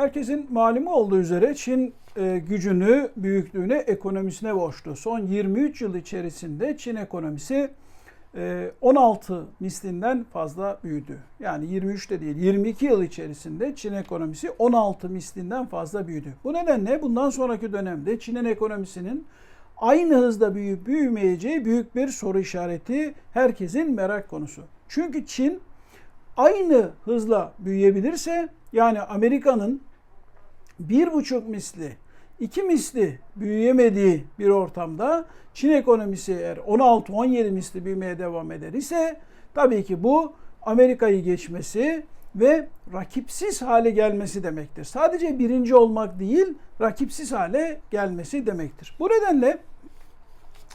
Herkesin malumu olduğu üzere Çin e, gücünü, büyüklüğüne, ekonomisine borçlu. Son 23 yıl içerisinde Çin ekonomisi e, 16 mislinden fazla büyüdü. Yani 23 de değil 22 yıl içerisinde Çin ekonomisi 16 mislinden fazla büyüdü. Bu nedenle bundan sonraki dönemde Çin'in ekonomisinin aynı hızda büyüyüp büyümeyeceği büyük bir soru işareti herkesin merak konusu. Çünkü Çin aynı hızla büyüyebilirse yani Amerika'nın bir buçuk misli, iki misli büyüyemediği bir ortamda Çin ekonomisi eğer 16-17 misli büyümeye devam eder ise tabii ki bu Amerika'yı geçmesi ve rakipsiz hale gelmesi demektir. Sadece birinci olmak değil, rakipsiz hale gelmesi demektir. Bu nedenle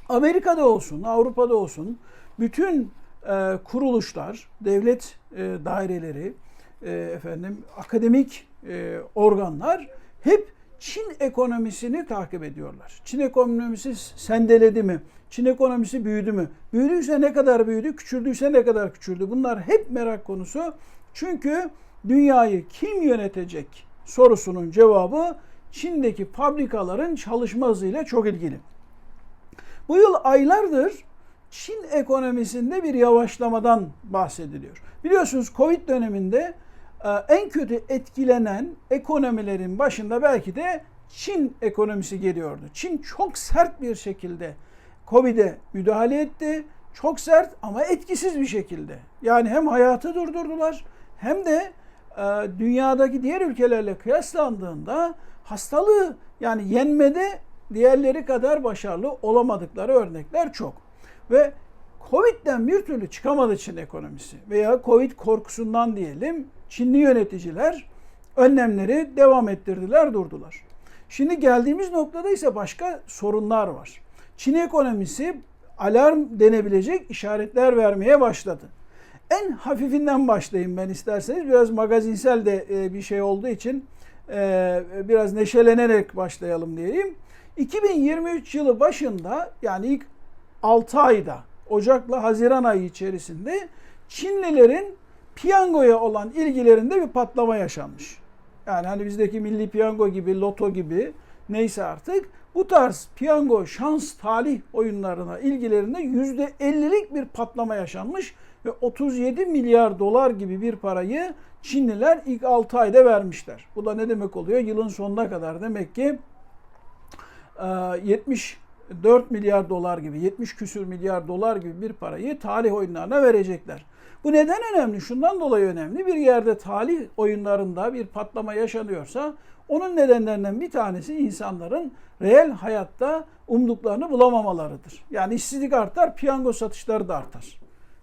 Amerika'da olsun, Avrupa'da olsun bütün e, kuruluşlar, devlet e, daireleri, e, efendim akademik e, organlar hep Çin ekonomisini takip ediyorlar. Çin ekonomisi sendeledi mi? Çin ekonomisi büyüdü mü? Büyüdüyse ne kadar büyüdü? Küçüldüyse ne kadar küçüldü? Bunlar hep merak konusu. Çünkü dünyayı kim yönetecek sorusunun cevabı Çin'deki fabrikaların çalışma hızıyla çok ilgili. Bu yıl aylardır Çin ekonomisinde bir yavaşlamadan bahsediliyor. Biliyorsunuz Covid döneminde en kötü etkilenen ekonomilerin başında belki de Çin ekonomisi geliyordu. Çin çok sert bir şekilde Covid'e müdahale etti. Çok sert ama etkisiz bir şekilde. Yani hem hayatı durdurdular hem de e, dünyadaki diğer ülkelerle kıyaslandığında hastalığı yani yenmede diğerleri kadar başarılı olamadıkları örnekler çok. Ve Covid'den bir türlü çıkamadı Çin ekonomisi veya Covid korkusundan diyelim Çinli yöneticiler önlemleri devam ettirdiler, durdular. Şimdi geldiğimiz noktada ise başka sorunlar var. Çin ekonomisi alarm denebilecek işaretler vermeye başladı. En hafifinden başlayayım ben isterseniz. Biraz magazinsel de e, bir şey olduğu için e, biraz neşelenerek başlayalım diyeyim. 2023 yılı başında yani ilk 6 ayda Ocak'la Haziran ayı içerisinde Çinlilerin piyangoya olan ilgilerinde bir patlama yaşanmış. Yani hani bizdeki milli piyango gibi, loto gibi neyse artık bu tarz piyango, şans, talih oyunlarına ilgilerinde %50'lik bir patlama yaşanmış ve 37 milyar dolar gibi bir parayı Çinliler ilk 6 ayda vermişler. Bu da ne demek oluyor? Yılın sonuna kadar demek ki 70 4 milyar dolar gibi 70 küsür milyar dolar gibi bir parayı talih oyunlarına verecekler. Bu neden önemli? Şundan dolayı önemli. Bir yerde talih oyunlarında bir patlama yaşanıyorsa onun nedenlerinden bir tanesi insanların reel hayatta umduklarını bulamamalarıdır. Yani işsizlik artar, piyango satışları da artar.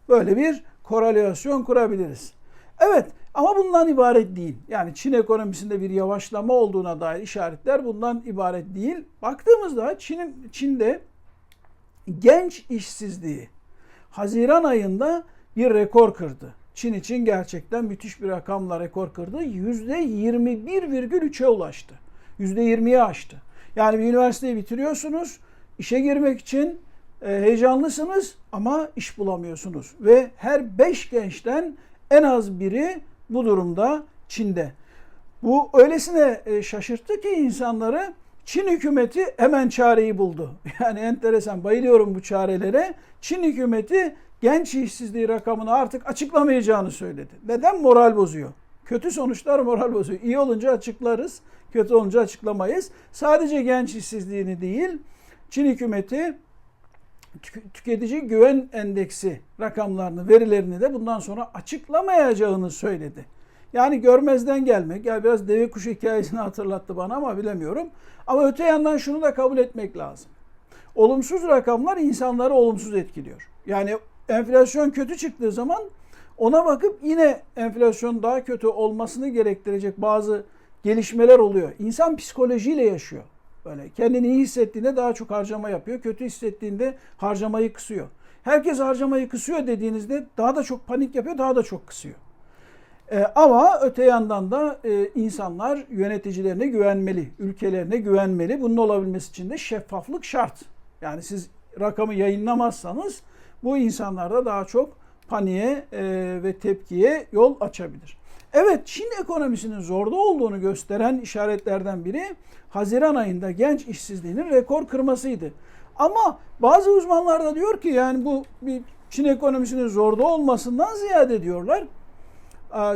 Böyle bir korelasyon kurabiliriz. Evet ama bundan ibaret değil. Yani Çin ekonomisinde bir yavaşlama olduğuna dair işaretler bundan ibaret değil. Baktığımızda Çin'in Çin'de genç işsizliği Haziran ayında bir rekor kırdı. Çin için gerçekten müthiş bir rakamla rekor kırdı. %21,3'e ulaştı. %20'ye aştı. Yani bir üniversiteyi bitiriyorsunuz, işe girmek için e, heyecanlısınız ama iş bulamıyorsunuz. Ve her 5 gençten en az biri bu durumda Çin'de. Bu öylesine e, şaşırttı ki insanları Çin hükümeti hemen çareyi buldu. Yani enteresan bayılıyorum bu çarelere. Çin hükümeti genç işsizliği rakamını artık açıklamayacağını söyledi. Neden? Moral bozuyor. Kötü sonuçlar moral bozuyor. İyi olunca açıklarız, kötü olunca açıklamayız. Sadece genç işsizliğini değil, Çin hükümeti tüketici güven endeksi rakamlarını, verilerini de bundan sonra açıklamayacağını söyledi. Yani görmezden gelmek, yani biraz deve kuşu hikayesini hatırlattı bana ama bilemiyorum. Ama öte yandan şunu da kabul etmek lazım. Olumsuz rakamlar insanları olumsuz etkiliyor. Yani enflasyon kötü çıktığı zaman ona bakıp yine enflasyon daha kötü olmasını gerektirecek bazı gelişmeler oluyor. İnsan psikolojiyle yaşıyor. Böyle kendini iyi hissettiğinde daha çok harcama yapıyor. Kötü hissettiğinde harcamayı kısıyor. Herkes harcamayı kısıyor dediğinizde daha da çok panik yapıyor, daha da çok kısıyor. Ee, ama öte yandan da e, insanlar yöneticilerine güvenmeli, ülkelerine güvenmeli. Bunun olabilmesi için de şeffaflık şart. Yani siz rakamı yayınlamazsanız bu insanlarda daha çok paniğe e, ve tepkiye yol açabilir. Evet Çin ekonomisinin zorda olduğunu gösteren işaretlerden biri Haziran ayında genç işsizliğinin rekor kırmasıydı. Ama bazı uzmanlar da diyor ki yani bu bir Çin ekonomisinin zorda olmasından ziyade diyorlar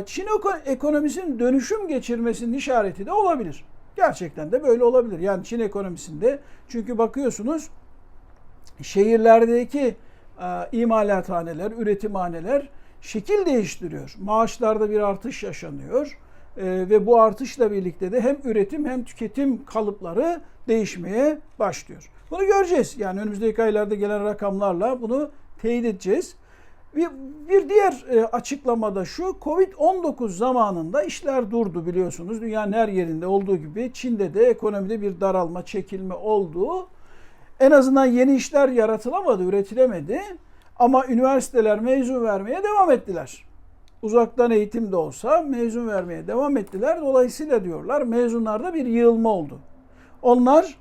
Çin ekonomisinin dönüşüm geçirmesinin işareti de olabilir. Gerçekten de böyle olabilir. Yani Çin ekonomisinde çünkü bakıyorsunuz şehirlerdeki imalathaneler, üretimhaneler şekil değiştiriyor. Maaşlarda bir artış yaşanıyor. ve bu artışla birlikte de hem üretim hem tüketim kalıpları değişmeye başlıyor. Bunu göreceğiz. Yani önümüzdeki aylarda gelen rakamlarla bunu teyit edeceğiz. Bir, bir diğer e, açıklamada şu, Covid-19 zamanında işler durdu biliyorsunuz. Dünyanın her yerinde olduğu gibi Çin'de de ekonomide bir daralma, çekilme olduğu. En azından yeni işler yaratılamadı, üretilemedi. Ama üniversiteler mezun vermeye devam ettiler. Uzaktan eğitim de olsa mezun vermeye devam ettiler. Dolayısıyla diyorlar mezunlarda bir yığılma oldu. Onlar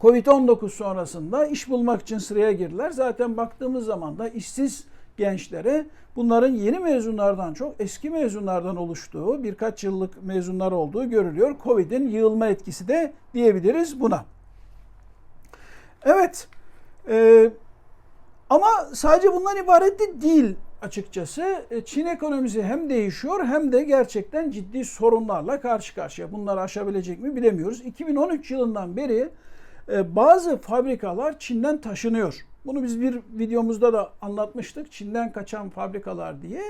Covid-19 sonrasında iş bulmak için sıraya girdiler. Zaten baktığımız zaman da işsiz gençlere bunların yeni mezunlardan çok eski mezunlardan oluştuğu, birkaç yıllık mezunlar olduğu görülüyor. Covid'in yığılma etkisi de diyebiliriz buna. Evet, e, ama sadece bundan ibaret de değil açıkçası. E, Çin ekonomisi hem değişiyor hem de gerçekten ciddi sorunlarla karşı karşıya. Bunları aşabilecek mi bilemiyoruz. 2013 yılından beri e, bazı fabrikalar Çin'den taşınıyor. Bunu biz bir videomuzda da anlatmıştık. Çin'den kaçan fabrikalar diye.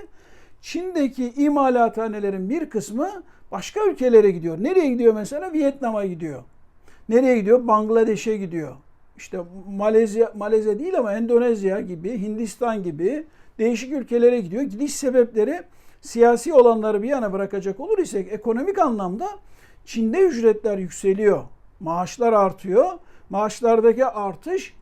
Çin'deki imalathanelerin bir kısmı başka ülkelere gidiyor. Nereye gidiyor mesela? Vietnam'a gidiyor. Nereye gidiyor? Bangladeş'e gidiyor. İşte Malezya, Malezya değil ama Endonezya gibi, Hindistan gibi değişik ülkelere gidiyor. Gidiş sebepleri siyasi olanları bir yana bırakacak olur isek ekonomik anlamda Çin'de ücretler yükseliyor. Maaşlar artıyor. Maaşlardaki artış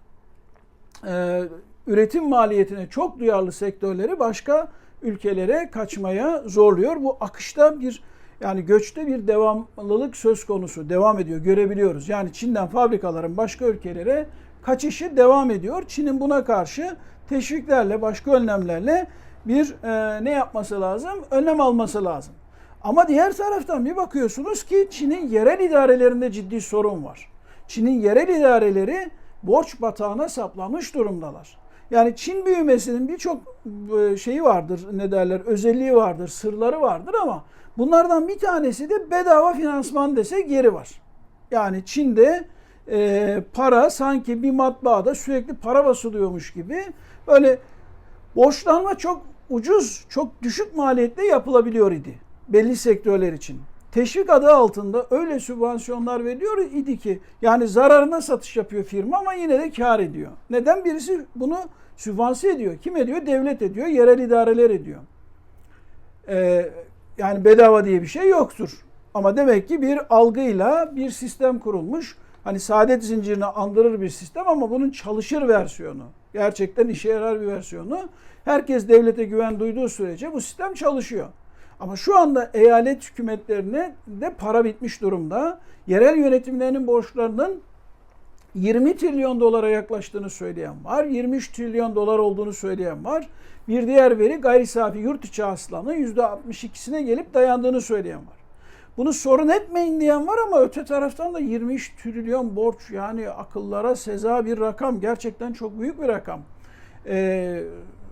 e, üretim maliyetine çok duyarlı sektörleri başka ülkelere kaçmaya zorluyor. Bu akışta bir yani göçte bir devamlılık söz konusu. Devam ediyor. Görebiliyoruz. Yani Çin'den fabrikaların başka ülkelere kaçışı devam ediyor. Çin'in buna karşı teşviklerle, başka önlemlerle bir e, ne yapması lazım? Önlem alması lazım. Ama diğer taraftan bir bakıyorsunuz ki Çin'in yerel idarelerinde ciddi sorun var. Çin'in yerel idareleri borç batağına saplanmış durumdalar. Yani Çin büyümesinin birçok e, şeyi vardır, ne derler, özelliği vardır, sırları vardır ama bunlardan bir tanesi de bedava finansman dese geri var. Yani Çin'de e, para sanki bir matbaada sürekli para basılıyormuş gibi böyle borçlanma çok ucuz, çok düşük maliyetle yapılabiliyor idi belli sektörler için teşvik adı altında öyle sübvansiyonlar veriyor idi ki yani zararına satış yapıyor firma ama yine de kar ediyor. Neden? Birisi bunu sübvanse ediyor. Kim ediyor? Devlet ediyor, yerel idareler ediyor. Ee, yani bedava diye bir şey yoktur. Ama demek ki bir algıyla bir sistem kurulmuş. Hani saadet zincirini andırır bir sistem ama bunun çalışır versiyonu. Gerçekten işe yarar bir versiyonu. Herkes devlete güven duyduğu sürece bu sistem çalışıyor. Ama şu anda eyalet hükümetlerine de para bitmiş durumda. Yerel yönetimlerinin borçlarının 20 trilyon dolara yaklaştığını söyleyen var. 23 trilyon dolar olduğunu söyleyen var. Bir diğer veri gayri safi yurt içi hasılanın %62'sine gelip dayandığını söyleyen var. Bunu sorun etmeyin diyen var ama öte taraftan da 23 trilyon borç yani akıllara seza bir rakam. Gerçekten çok büyük bir rakam. Ee,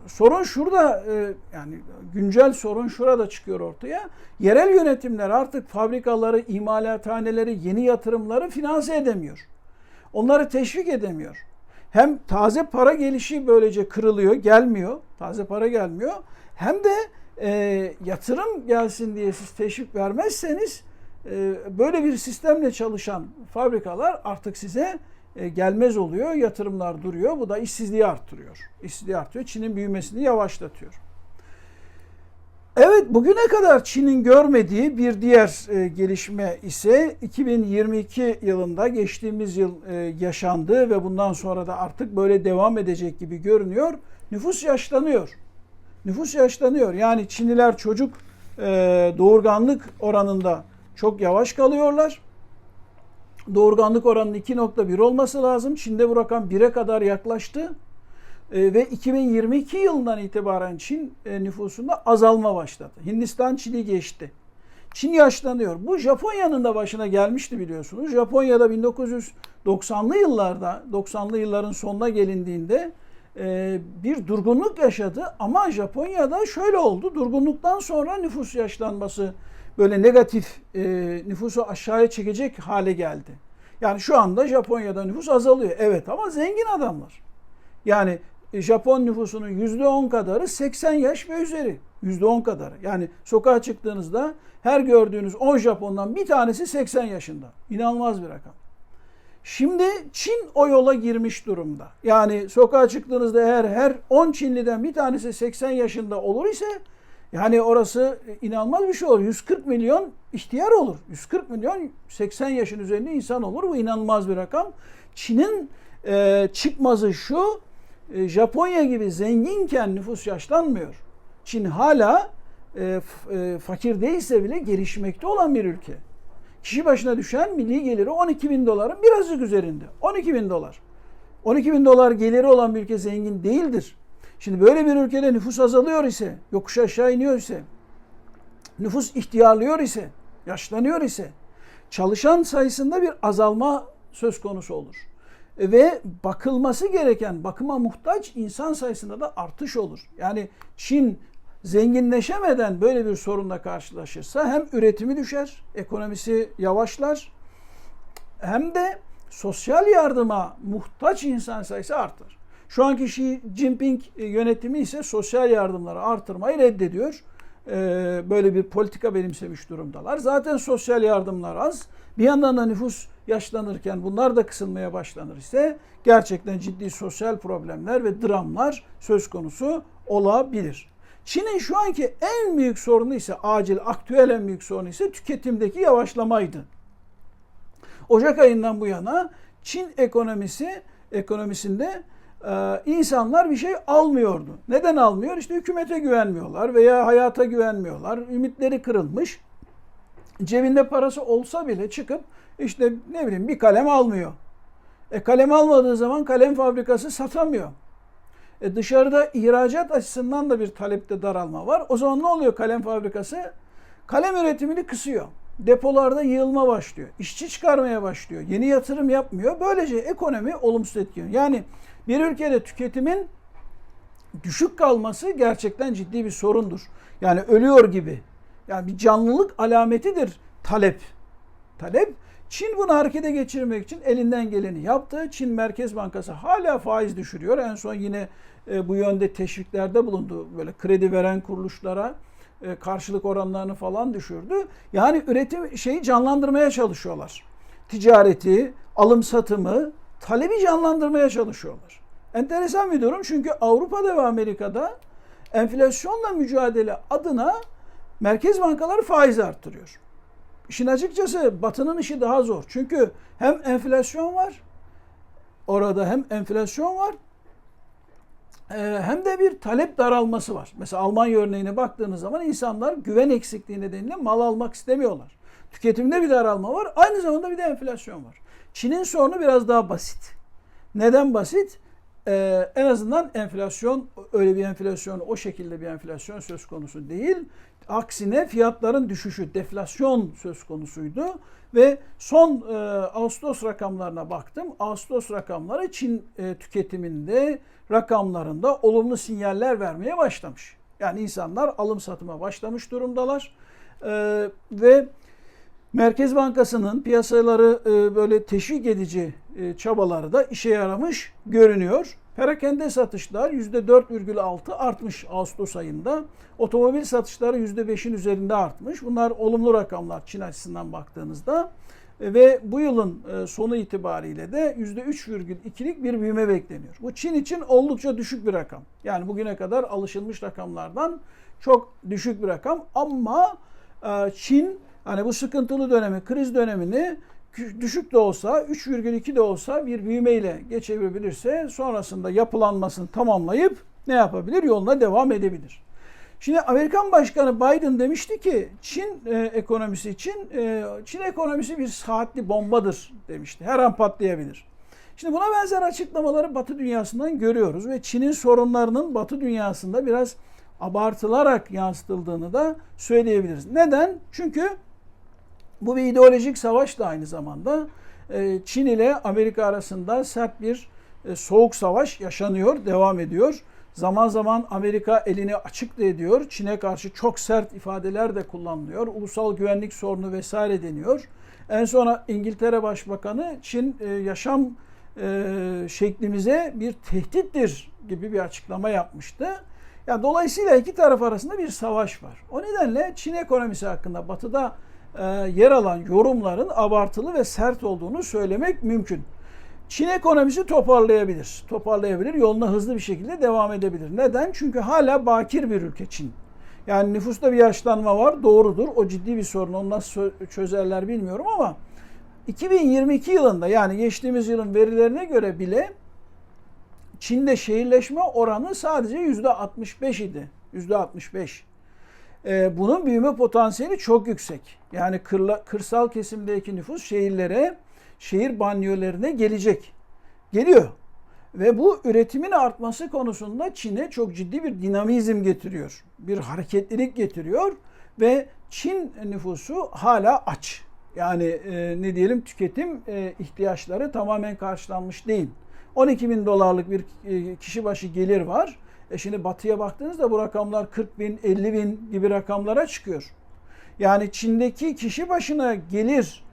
sorun şurada e, yani güncel sorun şurada çıkıyor ortaya. Yerel yönetimler artık fabrikaları, imalathaneleri, yeni yatırımları finanse edemiyor. Onları teşvik edemiyor. Hem taze para gelişi böylece kırılıyor, gelmiyor. Taze para gelmiyor. Hem de e, yatırım gelsin diye siz teşvik vermezseniz e, böyle bir sistemle çalışan fabrikalar artık size e, gelmez oluyor, yatırımlar duruyor. Bu da işsizliği arttırıyor. İşsizliği artıyor, Çin'in büyümesini yavaşlatıyor. Evet bugüne kadar Çin'in görmediği bir diğer e, gelişme ise 2022 yılında geçtiğimiz yıl e, yaşandı ve bundan sonra da artık böyle devam edecek gibi görünüyor. Nüfus yaşlanıyor. Nüfus yaşlanıyor. Yani Çinliler çocuk e, doğurganlık oranında çok yavaş kalıyorlar doğurganlık oranının 2.1 olması lazım. Çin'de bu rakam 1'e kadar yaklaştı. E, ve 2022 yılından itibaren Çin e, nüfusunda azalma başladı. Hindistan Çin'i geçti. Çin yaşlanıyor. Bu Japonya'nın da başına gelmişti biliyorsunuz. Japonya'da 1990'lı yıllarda, 90'lı yılların sonuna gelindiğinde e, bir durgunluk yaşadı. Ama Japonya'da şöyle oldu. Durgunluktan sonra nüfus yaşlanması böyle negatif e, nüfusu aşağıya çekecek hale geldi. Yani şu anda Japonya'da nüfus azalıyor. Evet ama zengin adamlar. Yani Japon nüfusunun %10 kadarı 80 yaş ve üzeri. %10 kadarı. Yani sokağa çıktığınızda her gördüğünüz 10 Japon'dan bir tanesi 80 yaşında. İnanılmaz bir rakam. Şimdi Çin o yola girmiş durumda. Yani sokağa çıktığınızda eğer her 10 Çinliden bir tanesi 80 yaşında olur ise yani orası inanılmaz bir şey olur. 140 milyon ihtiyar olur. 140 milyon 80 yaşın üzerinde insan olur. Bu inanılmaz bir rakam. Çin'in e, çıkmazı şu, e, Japonya gibi zenginken nüfus yaşlanmıyor. Çin hala e, e, fakir değilse bile gelişmekte olan bir ülke. Kişi başına düşen milli geliri 12 bin doların birazcık üzerinde. 12 bin dolar. 12 bin dolar geliri olan bir ülke zengin değildir. Şimdi böyle bir ülkede nüfus azalıyor ise, yokuş aşağı iniyor ise, nüfus ihtiyarlıyor ise, yaşlanıyor ise, çalışan sayısında bir azalma söz konusu olur. Ve bakılması gereken, bakıma muhtaç insan sayısında da artış olur. Yani Çin zenginleşemeden böyle bir sorunla karşılaşırsa hem üretimi düşer, ekonomisi yavaşlar, hem de sosyal yardıma muhtaç insan sayısı artar. Şu anki Xi Jinping yönetimi ise sosyal yardımları artırmayı reddediyor. Ee, böyle bir politika benimsemiş durumdalar. Zaten sosyal yardımlar az. Bir yandan da nüfus yaşlanırken bunlar da kısılmaya başlanır ise gerçekten ciddi sosyal problemler ve dramlar söz konusu olabilir. Çin'in şu anki en büyük sorunu ise acil, aktüel en büyük sorunu ise tüketimdeki yavaşlamaydı. Ocak ayından bu yana Çin ekonomisi ekonomisinde e, insanlar bir şey almıyordu. Neden almıyor? İşte hükümete güvenmiyorlar veya hayata güvenmiyorlar. Ümitleri kırılmış. Cebinde parası olsa bile çıkıp işte ne bileyim bir kalem almıyor. E kalem almadığı zaman kalem fabrikası satamıyor. E dışarıda ihracat açısından da bir talepte daralma var. O zaman ne oluyor kalem fabrikası? Kalem üretimini kısıyor. Depolarda yığılma başlıyor. İşçi çıkarmaya başlıyor. Yeni yatırım yapmıyor. Böylece ekonomi olumsuz etkiliyor. Yani bir ülkede tüketimin düşük kalması gerçekten ciddi bir sorundur. Yani ölüyor gibi. Yani bir canlılık alametidir talep. Talep Çin bunu harekete geçirmek için elinden geleni yaptı. Çin Merkez Bankası hala faiz düşürüyor. En son yine e, bu yönde teşviklerde bulundu. Böyle kredi veren kuruluşlara e, karşılık oranlarını falan düşürdü. Yani üretim şeyi canlandırmaya çalışıyorlar. Ticareti, alım satımı, talebi canlandırmaya çalışıyorlar. Enteresan bir durum çünkü Avrupa'da ve Amerika'da enflasyonla mücadele adına merkez bankaları faiz arttırıyor. İşin açıkçası batının işi daha zor. Çünkü hem enflasyon var, orada hem enflasyon var e, hem de bir talep daralması var. Mesela Almanya örneğine baktığınız zaman insanlar güven eksikliği nedeniyle mal almak istemiyorlar. Tüketimde bir daralma var. Aynı zamanda bir de enflasyon var. Çin'in sorunu biraz daha basit. Neden basit? Ee, en azından enflasyon öyle bir enflasyon o şekilde bir enflasyon söz konusu değil. Aksine fiyatların düşüşü, deflasyon söz konusuydu ve son e, Ağustos rakamlarına baktım. Ağustos rakamları Çin e, tüketiminde rakamlarında olumlu sinyaller vermeye başlamış. Yani insanlar alım satıma başlamış durumdalar e, ve Merkez Bankası'nın piyasaları e, böyle teşvik edici e, çabaları da işe yaramış görünüyor. Perakende satışlar %4,6 artmış Ağustos ayında. Otomobil satışları %5'in üzerinde artmış. Bunlar olumlu rakamlar Çin açısından baktığınızda. E, ve bu yılın sonu itibariyle de %3,2'lik bir büyüme bekleniyor. Bu Çin için oldukça düşük bir rakam. Yani bugüne kadar alışılmış rakamlardan çok düşük bir rakam. Ama Çin Hani bu sıkıntılı dönemi, kriz dönemini düşük de olsa, 3,2 de olsa bir büyümeyle geçebilirse sonrasında yapılanmasını tamamlayıp ne yapabilir? Yoluna devam edebilir. Şimdi Amerikan Başkanı Biden demişti ki Çin e, ekonomisi için e, Çin ekonomisi bir saatli bombadır demişti. Her an patlayabilir. Şimdi buna benzer açıklamaları Batı dünyasından görüyoruz ve Çin'in sorunlarının Batı dünyasında biraz abartılarak yansıtıldığını da söyleyebiliriz. Neden? Çünkü bu bir ideolojik savaş da aynı zamanda. Ee, Çin ile Amerika arasında sert bir e, soğuk savaş yaşanıyor, devam ediyor. Zaman zaman Amerika elini açık da ediyor. Çin'e karşı çok sert ifadeler de kullanılıyor. Ulusal güvenlik sorunu vesaire deniyor. En sonra İngiltere Başbakanı Çin e, yaşam e, şeklimize bir tehdittir gibi bir açıklama yapmıştı. Yani dolayısıyla iki taraf arasında bir savaş var. O nedenle Çin ekonomisi hakkında Batı'da e, yer alan yorumların abartılı ve sert olduğunu söylemek mümkün. Çin ekonomisi toparlayabilir. Toparlayabilir. Yoluna hızlı bir şekilde devam edebilir. Neden? Çünkü hala bakir bir ülke Çin. Yani nüfusta bir yaşlanma var. Doğrudur. O ciddi bir sorun. Onu nasıl çözerler bilmiyorum ama 2022 yılında yani geçtiğimiz yılın verilerine göre bile Çin'de şehirleşme oranı sadece %65 idi. %65. Ee, bunun büyüme potansiyeli çok yüksek. Yani kırla, kırsal kesimdeki nüfus şehirlere, şehir banyolarına gelecek. Geliyor. Ve bu üretimin artması konusunda Çin'e çok ciddi bir dinamizm getiriyor. Bir hareketlilik getiriyor ve Çin nüfusu hala aç. Yani e, ne diyelim tüketim e, ihtiyaçları tamamen karşılanmış değil. 12 bin dolarlık bir e, kişi başı gelir var. E şimdi batıya baktığınızda bu rakamlar 40 bin, 50 bin gibi rakamlara çıkıyor. Yani Çin'deki kişi başına gelir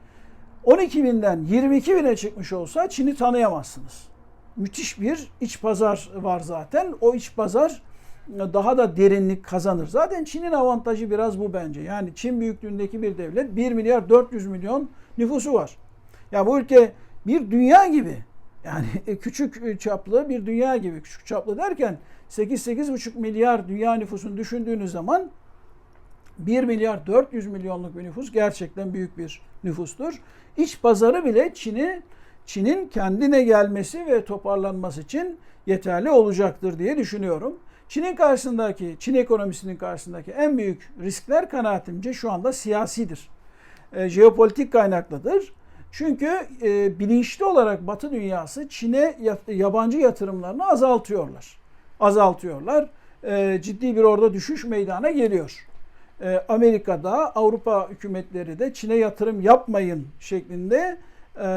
12 binden 22 bine çıkmış olsa Çin'i tanıyamazsınız. Müthiş bir iç pazar var zaten. O iç pazar daha da derinlik kazanır. Zaten Çin'in avantajı biraz bu bence. Yani Çin büyüklüğündeki bir devlet 1 milyar 400 milyon nüfusu var. Ya bu ülke bir dünya gibi. Yani küçük çaplı bir dünya gibi. Küçük çaplı derken 8-8,5 milyar dünya nüfusunu düşündüğünüz zaman 1 milyar 400 milyonluk bir nüfus gerçekten büyük bir nüfustur. İç pazarı bile Çin'i Çin'in kendine gelmesi ve toparlanması için yeterli olacaktır diye düşünüyorum. Çin'in karşısındaki, Çin ekonomisinin karşısındaki en büyük riskler kanaatimce şu anda siyasidir. E, jeopolitik kaynaklıdır. Çünkü e, bilinçli olarak Batı dünyası Çin'e yabancı yatırımlarını azaltıyorlar. Azaltıyorlar. E, ciddi bir orada düşüş meydana geliyor. E, Amerika'da Avrupa hükümetleri de Çin'e yatırım yapmayın şeklinde e,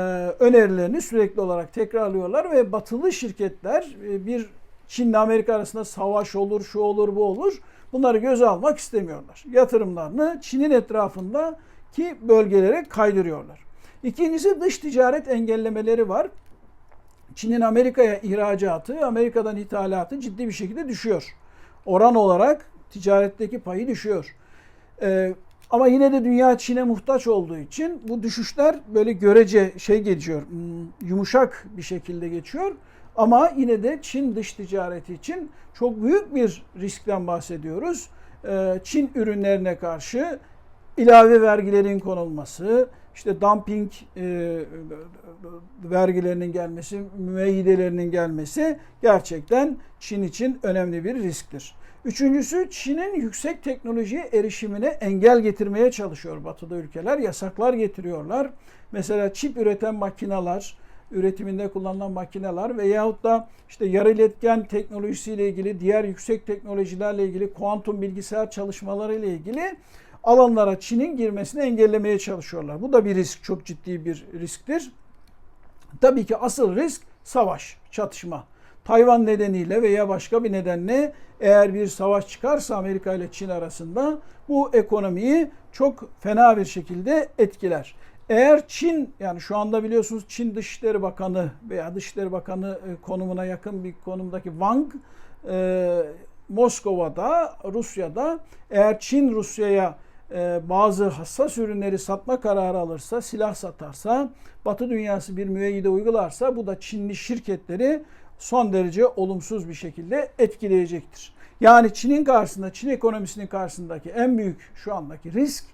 önerilerini sürekli olarak tekrarlıyorlar ve batılı şirketler e, bir Çin'le Amerika arasında savaş olur, şu olur, bu olur. Bunları göze almak istemiyorlar. Yatırımlarını Çin'in etrafındaki bölgelere kaydırıyorlar. İkincisi dış ticaret engellemeleri var. Çin'in Amerika'ya ihracatı, Amerika'dan ithalatı ciddi bir şekilde düşüyor. Oran olarak ticaretteki payı düşüyor. Ee, ama yine de dünya Çin'e muhtaç olduğu için bu düşüşler böyle görece şey geçiyor, hmm, yumuşak bir şekilde geçiyor. Ama yine de Çin dış ticareti için çok büyük bir riskten bahsediyoruz. Ee, Çin ürünlerine karşı ilave vergilerin konulması, işte dumping e, vergilerinin gelmesi, müeyyidelerinin gelmesi gerçekten Çin için önemli bir risktir. Üçüncüsü Çin'in yüksek teknolojiye erişimine engel getirmeye çalışıyor batıda ülkeler. Yasaklar getiriyorlar. Mesela çip üreten makineler, üretiminde kullanılan makineler veyahut da işte yarı iletken teknolojisiyle ilgili, diğer yüksek teknolojilerle ilgili, kuantum bilgisayar çalışmaları ile ilgili alanlara Çin'in girmesini engellemeye çalışıyorlar. Bu da bir risk, çok ciddi bir risktir. Tabii ki asıl risk savaş, çatışma. Tayvan nedeniyle veya başka bir nedenle eğer bir savaş çıkarsa Amerika ile Çin arasında bu ekonomiyi çok fena bir şekilde etkiler. Eğer Çin yani şu anda biliyorsunuz Çin Dışişleri Bakanı veya Dışişleri Bakanı e, konumuna yakın bir konumdaki Wang e, Moskova'da, Rusya'da eğer Çin Rusya'ya e, bazı hassas ürünleri satma kararı alırsa, silah satarsa, Batı dünyası bir müeyyide uygularsa bu da Çinli şirketleri son derece olumsuz bir şekilde etkileyecektir. Yani Çin'in karşısında, Çin ekonomisinin karşısındaki en büyük şu andaki risk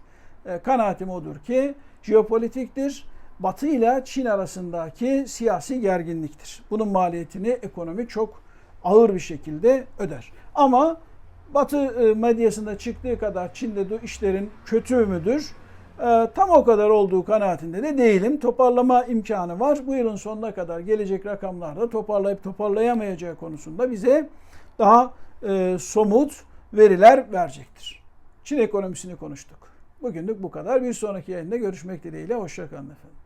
e, kanaatim odur ki jeopolitiktir. Batı ile Çin arasındaki siyasi gerginliktir. Bunun maliyetini ekonomi çok ağır bir şekilde öder. Ama Batı e, medyasında çıktığı kadar Çin'de de işlerin kötü müdür? Ee, tam o kadar olduğu kanaatinde de değilim. Toparlama imkanı var. Bu yılın sonuna kadar gelecek rakamlarda toparlayıp toparlayamayacağı konusunda bize daha e, somut veriler verecektir. Çin ekonomisini konuştuk. Bugünlük bu kadar. Bir sonraki yayında görüşmek dileğiyle. Hoşçakalın efendim.